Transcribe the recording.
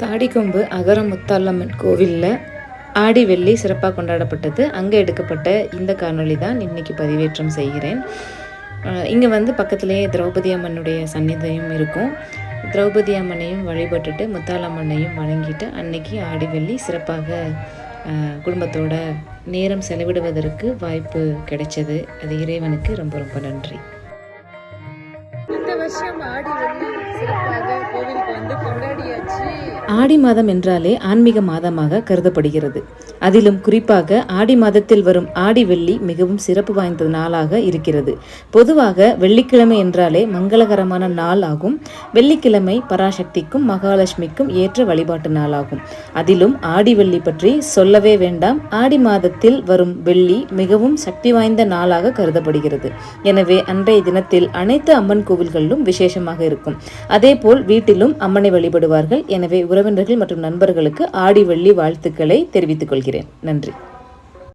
தாடிக்கொம்பு அகர முத்தாலம்மன் கோவிலில் ஆடி வெள்ளி சிறப்பாக கொண்டாடப்பட்டது. அங்கே எடுக்கப்பட்ட இந்த காணொளி தான் இன்னைக்கு பதிவேற்றம் செய்கிறேன். இங்கே வந்து பக்கத்துலேயே திரௌபதி அம்மனுடைய சந்நிதியும் இருக்கும். திரௌபதி அம்மனையும் வழிபட்டுட்டு முத்தாலம்மனையும் வணங்கிட்டு அன்னைக்கு ஆடி வெள்ளி சிறப்பாக குடும்பத்தோட நேரம் செலவிடுவதற்கு வாய்ப்பு கிடைச்சது. அது இறைவனுக்கு ரொம்ப ரொம்ப நன்றி. இந்த வருஷம் ஆடி வெள்ளி சிறப்பாக ஆடி மாதம் என்றாலே ஆன்மீக மாதமாக கருதப்படுகிறது. அதிலும் குறிப்பாக ஆடி மாதத்தில் வரும் ஆடி வெள்ளி மிகவும் சிறப்பு வாய்ந்த நாளாக இருக்கிறது. பொதுவாக வெள்ளிக்கிழமை என்றாலே மங்களகரமான நாள் ஆகும். வெள்ளிக்கிழமை பராசக்திக்கும் மகாலட்சுமிக்கும் ஏற்ற வழிபாட்டு நாளாகும். அதிலும் ஆடி வெள்ளி பற்றி சொல்லவே வேண்டாம். ஆடி மாதத்தில் வரும் வெள்ளி மிகவும் சக்தி வாய்ந்த நாளாக கருதப்படுகிறது. எனவே அன்றைய தினத்தில் அனைத்து அம்மன் கோவில்களிலும் விசேஷமாக இருக்கும். அதேபோல் வீட்டிலும் அம்மனை வழிபடுவார்கள். எனவே உறவினர்கள் மற்றும் நண்பர்களுக்கு ஆடி வெள்ளி வாழ்த்துக்களை தெரிவித்துக் கொள்கிறேன். நன்றி.